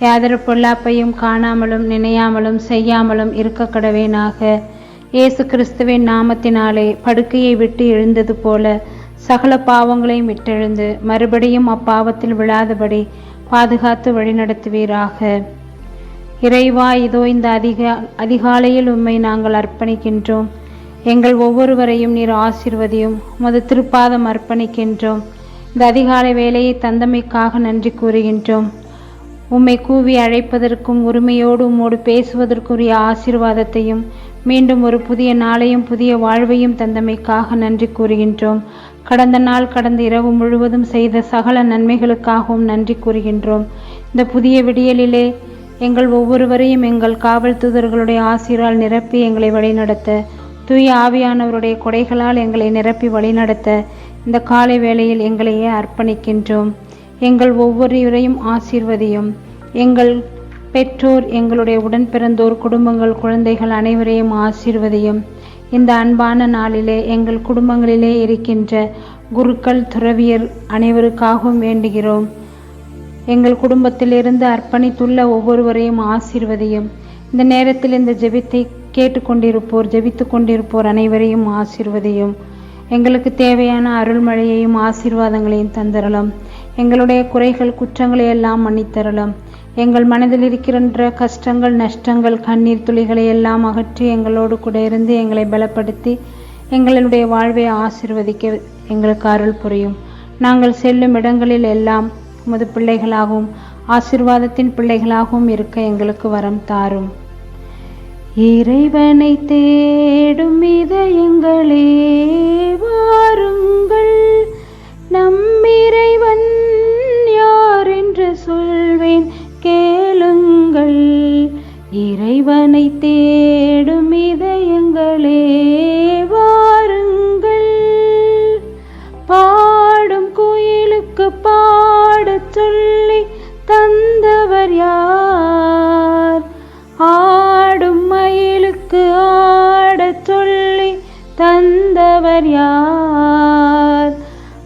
யாதொரு பொல்லாப்பையும் காணாமலும் நினையாமலும் செய்யாமலும் இருக்க கடவேனாக. இயேசு கிறிஸ்துவின் நாமத்தினாலே படுக்கையை விட்டு எழுந்தது போல சகல பாவங்களையும் விட்டெழுந்து மறுபடியும் அப்பாவத்தில் விழாதபடி பாதுகாத்து வழிநடத்துவீராக. இறைவா இதோ இந்த அதிக அதிகாலையில் உம்மை நாங்கள் அர்ப்பணிக்கின்றோம். எங்கள் ஒவ்வொருவரையும் நீர் ஆசிர்வதியும் உமது திருப்பாதம் அர்ப்பணிக்கின்றோம். இந்த அதிகாலை வேலையை தந்தமைக்காக நன்றி கூறுகின்றோம். உம்மை கூவி அழைப்பதற்கும் உரிமையோடு உம்மோடு பேசுவதற்குரிய ஆசீர்வாதத்தையும் மீண்டும் ஒரு புதிய நாளையும் புதிய வாழ்வையும் தந்தமைக்காக நன்றி கூறுகின்றோம். கடந்த நாள் கடந்த இரவு முழுவதும் செய்த சகல நன்மைகளுக்காகவும் நன்றி கூறுகின்றோம். இந்த புதிய விடியலிலே எங்கள் ஒவ்வொருவரையும் எங்கள் காவல் தூதர்களுடைய ஆசிரால் நிரப்பி எங்களை வழிநடத்த தூய ஆவியானவருடைய கொடைகளால் எங்களை நிரப்பி வழிநடத்த இந்த காலை வேளையில் எங்களையே அர்ப்பணிக்கின்றோம். எங்கள் ஒவ்வொருவரையும் ஆசீர்வதியும். எங்கள் பெற்றோர் எங்களுடைய உடன் பிறந்தோர் குடும்பங்கள் குழந்தைகள் அனைவரையும் ஆசீர்வதியும். இந்த அன்பான நாளிலே எங்கள் குடும்பங்களிலே இருக்கின்ற குருக்கள் துறவியர் அனைவருக்காகவும் வேண்டுகிறோம். எங்கள் குடும்பத்திலிருந்து அர்ப்பணித்துள்ள ஒவ்வொருவரையும் ஆசீர்வதியும். இந்த நேரத்தில் இந்த ஜெபித்தை கேட்டுக்கொண்டிருப்போர் ஜெபித்து கொண்டிருப்போர் அனைவரையும் ஆசீர்வதியும். எங்களுக்கு தேவையான அருள்மழையையும் ஆசீர்வாதங்களையும் தந்தரலாம். எங்களுடைய குறைகள் குற்றங்களை எல்லாம் மன்னித்தரலும் எங்கள் மனதில் இருக்கின்ற கஷ்டங்கள் நஷ்டங்கள் கண்ணீர் துளிகளை எல்லாம் அகற்றி எங்களோடு கூட இருந்து எங்களை பலப்படுத்தி எங்களுடைய வாழ்வை ஆசிர்வதிக்க எங்களுக்கு அருள் புரியும். நாங்கள் செல்லும் இடங்களில் எல்லாம் உமது பிள்ளைகளாகவும் ஆசிர்வாதத்தின் பிள்ளைகளாகவும் இருக்க எங்களுக்கு வரம் தாரும். இறைவனை தேடும் இதயங்களே இறைவனை தேடும் இதயங்களே வாருங்கள். பாடும் கோயிலுக்கு பாடச் சொல்லி தந்தவர் யார்? ஆடும் மயிலுக்கு ஆடச் சொல்லி தந்தவர் யார்?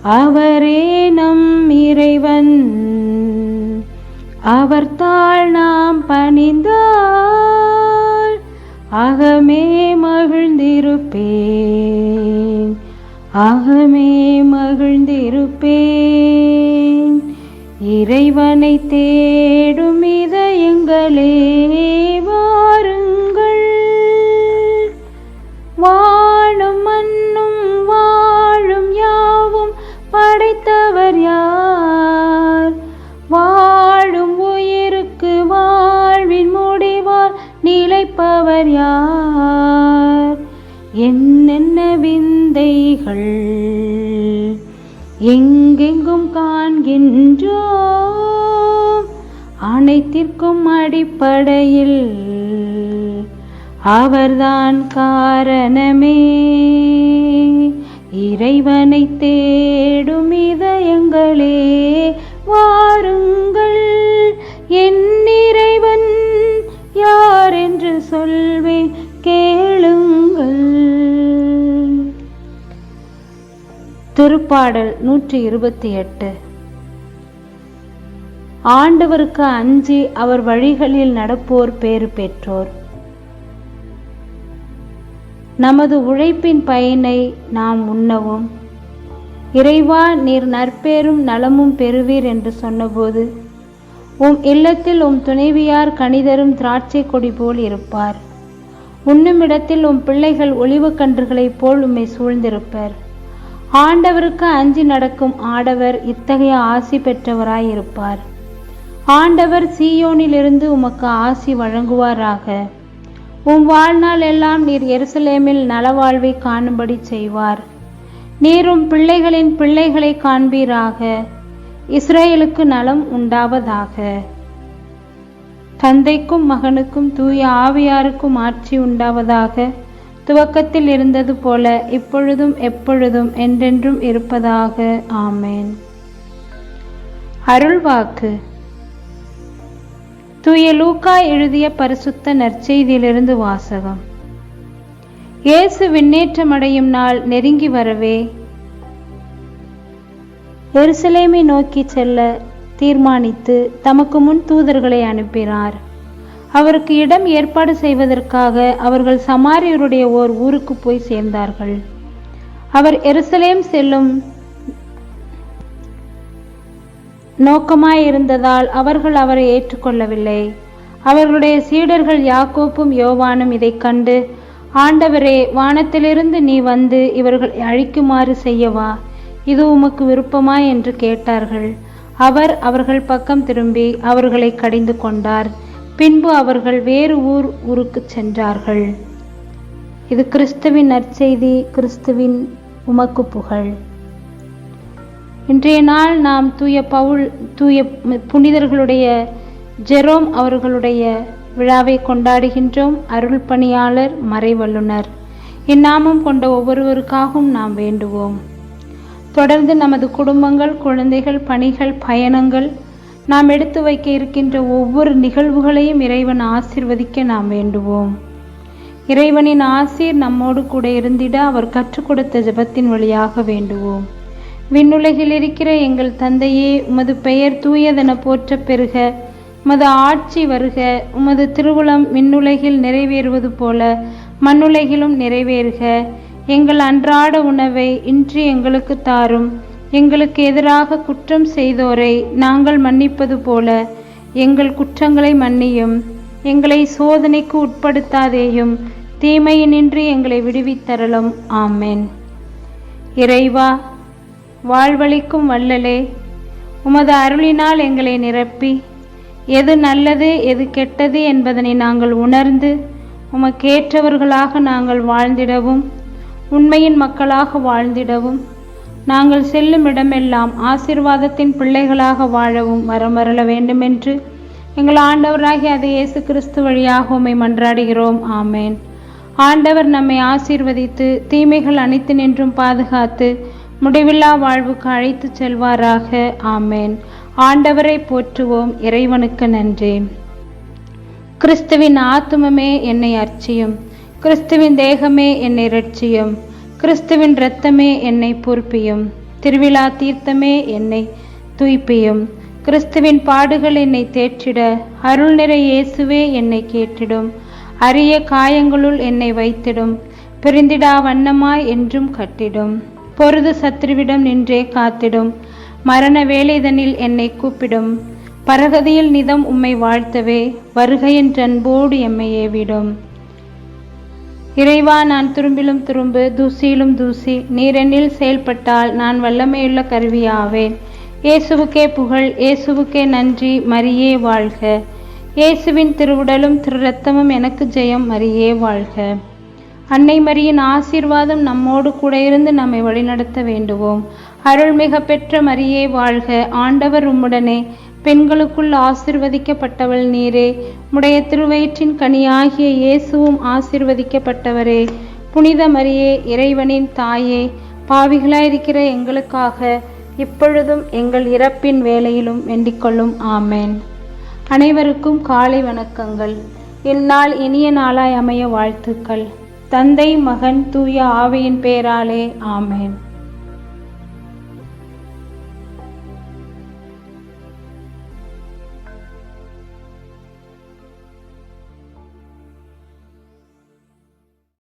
அவரே நம் இறைவன். அவர் தாழ் நாம் பணிந்தால் அகமே மகிழ்ந்திருப்பேன். அகமே மகிழ்ந்திருப்பேன். இறைவனை தேடும் இதயங்களே வாருங்கள். வாழும் மண்ணும் வாழும் யாவும் படைத்தவர் யார்? வாழும் நிலைப்பவர் யார்? என்னென்ன விந்தைகள் எங்கெங்கும் காண்கின்றோம்? அனைத்திற்கும் அடிப்படையில் அவர்தான் காரணமே. இறைவனை தேடும் இதயங்களே வாருங்கள். என் இறைவன் யார் என்று சொல்வேன் கேளுங்கள். திருப்பாடல் நூற்றி இருபத்தி எட்டு. ஆண்டவருக்கு அஞ்சி அவர் வழிகளில் நடப்போர் பேறு பெற்றோர். நமது உழைப்பின் பயனை நாம் உண்ணவும். இறைவா நீர் நற்பேரும் நலமும் பெறுவீர் என்று சொன்னபோது உம் இல்லத்தில் உம் துணைவியார் கனிதரும் திராட்சை கொடி போல் இருப்பார். உண்ணுமிடத்தில் உம் பிள்ளைகள் ஒளிவு கன்றுகளைப் போல் உம்மை சூழ்ந்திருப்பர். ஆண்டவருக்கு அஞ்சி நடக்கும் ஆடவர் இத்தகைய ஆசி பெற்றவராயிருப்பார். ஆண்டவர் சீயோனிலிருந்து உமக்கு ஆசி வழங்குவாராக. உம் வாழ்நாள் எல்லாம் நீர் எருசலேமில் நலவாழ்வை காணும்படி செய்வார். நீரும் பிள்ளைகளின் பிள்ளைகளை காண்பீராக. இஸ்ரேலுக்கு நலம் உண்டாவதாக. தந்தைக்கும் மகனுக்கும் தூய ஆவியாருக்கும் ஆட்சி உண்டாவதாக. துவக்கத்தில் இருந்தது போல இப்பொழுதும் எப்பொழுதும் என்றென்றும் இருப்பதாக. ஆமேன். அருள்வாக்கு. தூய லூக்கா எழுதிய பரிசுத்த நற்செய்தியிலிருந்து வாசகம். இயேசு விண்ணேற்றமடையும் நாள் நெருங்கி வரவே. எருசலேமை நோக்கி செல்ல தீர்மானித்து தமக்கு முன் தூதர்களை அனுப்பினார். அவருக்கு இடம் ஏற்பாடு செய்வதற்காக அவர்கள் சமாரியருடைய ஓர் ஊருக்கு போய் சேர்ந்தார்கள். அவர் எருசலேம் செல்லும் நோக்கமாயிருந்ததால் அவர்கள் அவரை ஏற்றுக்கொள்ளவில்லை. அவர்களுடைய சீடர்கள் யாக்கோப்பும் யோவானும் இதைக் கண்டு ஆண்டவரே வானத்திலிருந்து நீ வந்து இவர்கள் அழிக்குமாறு செய்யவா? இது உமக்கு விருப்பமா என்று கேட்டார்கள். அவர் அவர்கள் பக்கம் திரும்பி அவர்களை கடிந்து கொண்டார். பின்பு அவர்கள் வேறு ஊர் ஊருக்கு சென்றார்கள். இது கிறிஸ்துவின் நற்செய்தி கிறிஸ்துவின் உமக்கு புகழ். இன்றைய நாள் நாம் தூய பவுல் தூய புனிதர்களுடைய ஜெரோம் அவர்களுடைய விழாவை கொண்டாடுகின்றோம் அருள் பணியாளர் மறைவல்லுனர் இந்நாமம் கொண்ட ஒவ்வொருவருக்காகவும் நாம் வேண்டுவோம். தொடர்ந்து நமது குடும்பங்கள் குழந்தைகள் பணிகள் பயணங்கள் நாம் எடுத்து வைக்க இருக்கின்ற ஒவ்வொரு நிகழ்வுகளையும் இறைவன் ஆசிர்வதிக்க நாம் வேண்டுவோம். இறைவனின் ஆசீர் நம்மோடு கூட இருந்திட அவர் கற்றுக் கொடுத்த ஜபத்தின் வழியாக வேண்டுவோம். விண்ணுலகில் இருக்கிற எங்கள் தந்தையே உமது பெயர் தூயதென போற்ற பெறுக உமது ஆட்சி வருக உமது திருவுளம் விண்ணுலகில் நிறைவேறுவது போல மண்ணுலகிலும் நிறைவேறுக எங்கள் அன்றாட உணவை இன்று எங்களுக்கு தாரும். எங்களுக்கு எதிராக குற்றம் செய்தோரை நாங்கள் மன்னிப்பது போல எங்கள் குற்றங்களை மன்னியும். எங்களை சோதனைக்கு உட்படுத்தாதேயும் தீமையினின்று எங்களை விடுவித்தரலும். ஆமேன். இறைவா வாழ்வழிக்கும் வல்லலே உமது அருளினால் எங்களை நிரப்பி எது நல்லது எது கெட்டது என்பதனை நாங்கள் உணர்ந்து உமக்கேற்றவர்களாக நாங்கள் வாழ்ந்திடவும். உண்மையின் மக்களாக வாழ்ந்திடவும் நாங்கள் செல்லும் இடமெல்லாம் ஆசிர்வாதத்தின் பிள்ளைகளாக வாழவும் வரம் வரல வேண்டுமென்று எங்கள் ஆண்டவராகி அதை இயேசு கிறிஸ்து வழியாக உம்மை மன்றாடுகிறோம். ஆமேன். ஆண்டவர் நம்மை ஆசீர்வதித்து தீமைகள் அனைத்து நின்றும் பாதுகாத்து முடிவில்லா வாழ்வுக்கு அழைத்து செல்வாராக. ஆமேன். ஆண்டவரை போற்றுவோம். இறைவனுக்கு நன்றி. கிறிஸ்துவின் ஆத்துமமே என்னை அர்ச்சியும். கிறிஸ்துவின் தேகமே என்னை ரட்சியும் கிறிஸ்துவின் இரத்தமே என்னை பொறுப்பியும். திருவிழா தீர்த்தமே என்னை தூய்ப்பியும். கிறிஸ்துவின் பாடுகள் என்னை தேற்றிட அருள் நிறை இயேசுவே என்னை கேட்டிடும். அரிய காயங்களுள் என்னை வைத்திடும். பிரிந்திடா வண்ணமாய் என்றும் கட்டிடும். பொருது சத்ருவிடம் நின்றே காத்திடும். மரண வேலைதனில் என்னை கூப்பிடும். பரகதியில் நிதம் உம்மை வாழ்த்தவே வருகையின் அன்போடு எம்மை ஏவிடும். இறைவா நான் துரும்பிலும் துரும்பு தூசியிலும் தூசி நீரெண்ணில் செயல்பட்டால் நான் வல்லமையுள்ள கருவியாவேன் இயேசுவுக்கே புகழ் இயேசுவுக்கே நன்றி மரியே வாழ்க. இயேசுவின் திருவுடலும் திரு ரத்தமும் எனக்கு ஜெயம் மரியே வாழ்க. அன்னை மரியின் ஆசீர்வாதம் நம்மோடு கூட இருந்து நம்மை வழிநடத்த வேண்டுவோம். அருள்மிக பெற்ற மரியே வாழ்க. ஆண்டவர் உம்முடனே பெண்களுக்குள் ஆசிர்வதிக்கப்பட்டவள் நீரே. உடைய திருவயிற்றின் கனியாகிய இயேசுவும் ஆசிர்வதிக்கப்பட்டவரே. புனித மரியே இறைவனின் தாயே பாவிகளாயிருக்கிற எங்களுக்காக இப்பொழுதும் எங்கள் இறப்பின் வேலையிலும் வேண்டிக்கொள்ளும். ஆமேன். அனைவருக்கும் காலை வணக்கங்கள். இந்நாள் இனிய நாளாய் அமைய வாழ்த்துக்கள். தந்தை மகன் தூய ஆவையின் பேராலே. ஆமேன்.